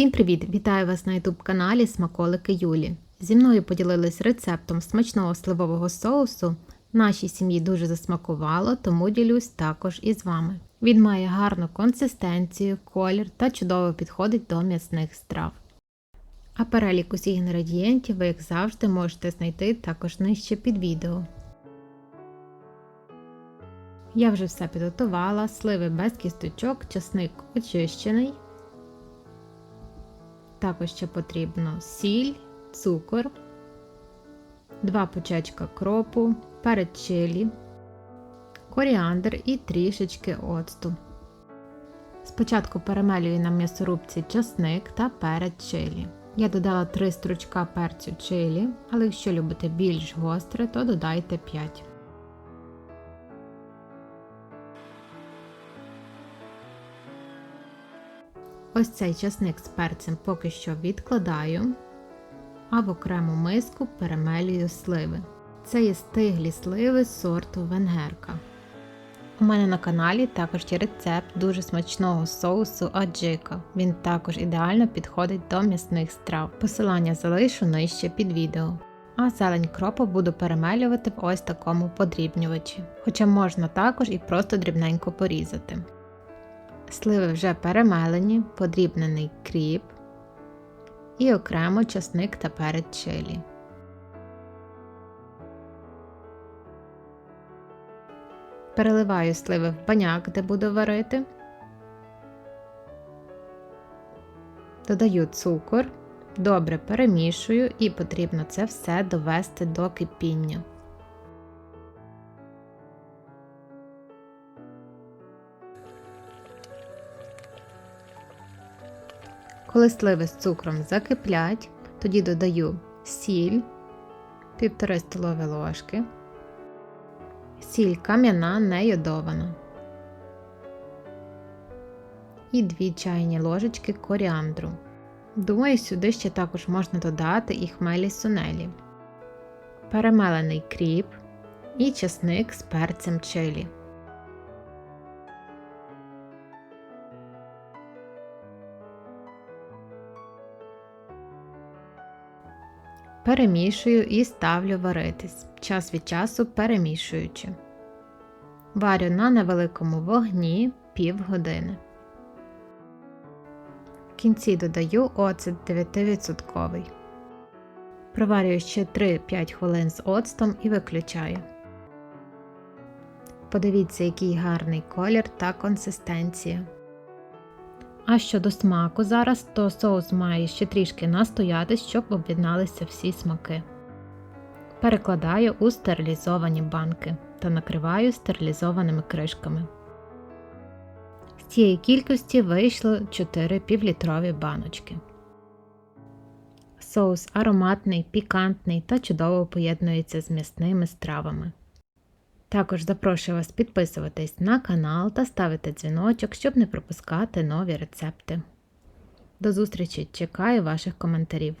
Всім привіт! Вітаю вас на youtube каналі Смаколики Юлі. Зі мною поділились рецептом смачного сливового соусу. Нашій сім'ї дуже засмакувало, тому ділюсь також із вами. Він має гарну консистенцію, колір та чудово підходить до м'ясних страв. А перелік усіх інгредієнтів ви, як завжди, можете знайти також нижче під відео. Я вже все підготувала, сливи без кісточок, часник очищений. Також ще потрібно сіль, цукор, 2 почечка кропу, перець чилі, коріандр і трішечки оцту. Спочатку перемелюю на м'ясорубці часник та перець чилі. Я додала 3 стручка перцю чилі, але якщо любите більш гостре, то додайте 5. Ось цей часник з перцем поки що відкладаю, а в окрему миску перемелюю сливи. Це є стиглі сливи сорту венгерка. У мене на каналі також є рецепт дуже смачного соусу аджика. Він також ідеально підходить до м'ясних страв. Посилання залишу нижче під відео. А зелень кропу буду перемелювати в ось такому подрібнювачі. Хоча можна також і просто дрібненько порізати. Сливи вже перемелені, подрібнений кріп і окремо часник та перець чилі. Переливаю сливи в баняк, де буду варити. Додаю цукор, добре перемішую і потрібно це все довести до кипіння. Коли сливи з цукром закиплять, тоді додаю сіль, 1,5 столові ложки, сіль кам'яна не йодована і 2 чайні ложечки коріандру. Думаю, сюди ще також можна додати і хмелі сунелі, перемелений кріп і чесник з перцем чилі. Перемішую і ставлю варитись, час від часу перемішуючи. Варю на невеликому вогні півгодини. В кінці додаю оцет 9%. Проварюю ще 3-5 хвилин з оцтом і виключаю. Подивіться, який гарний колір та консистенція. А щодо смаку зараз, то соус має ще трішки настоятись, щоб об'єдналися всі смаки. Перекладаю у стерилізовані банки та накриваю стерилізованими кришками. З цієї кількості вийшло 4 півлітрові баночки. Соус ароматний, пікантний та чудово поєднується з м'ясними стравами. Також запрошую вас підписуватись на канал та ставити дзвіночок, щоб не пропускати нові рецепти. До зустрічі! Чекаю ваших коментарів.